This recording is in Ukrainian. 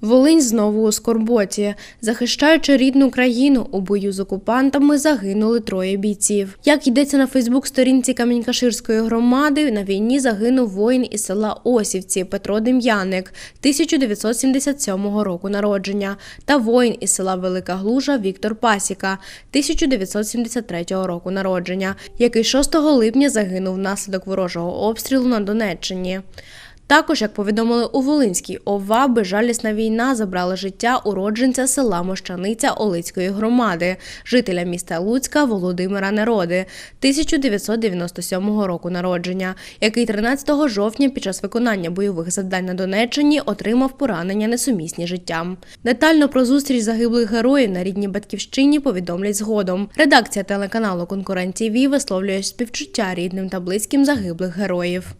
Волинь знову у скорботі. Захищаючи рідну країну, у бою з окупантами загинули троє бійців. Як йдеться на Фейсбук-сторінці Камінькаширської громади, на війні загинув воїн із села Осівці Петро Дем'яник 1977 року народження та воїн із села Велика Глужа Віктор Пасіка 1973 року народження, який 6 липня загинув внаслідок ворожого обстрілу на Донеччині. Також, як повідомили у Волинській ОВА, безжалісна війна забрала життя уродженця села Мощаниця Олицької громади, жителя міста Луцька Володимира Нероди, 1997 року народження, який 13 жовтня під час виконання бойових завдань на Донеччині отримав поранення несумісні життям. Детально про зустріч загиблих героїв на рідній батьківщині повідомлять згодом. Редакція телеканалу Конкурент ТІВІ висловлює співчуття рідним та близьким загиблих героїв.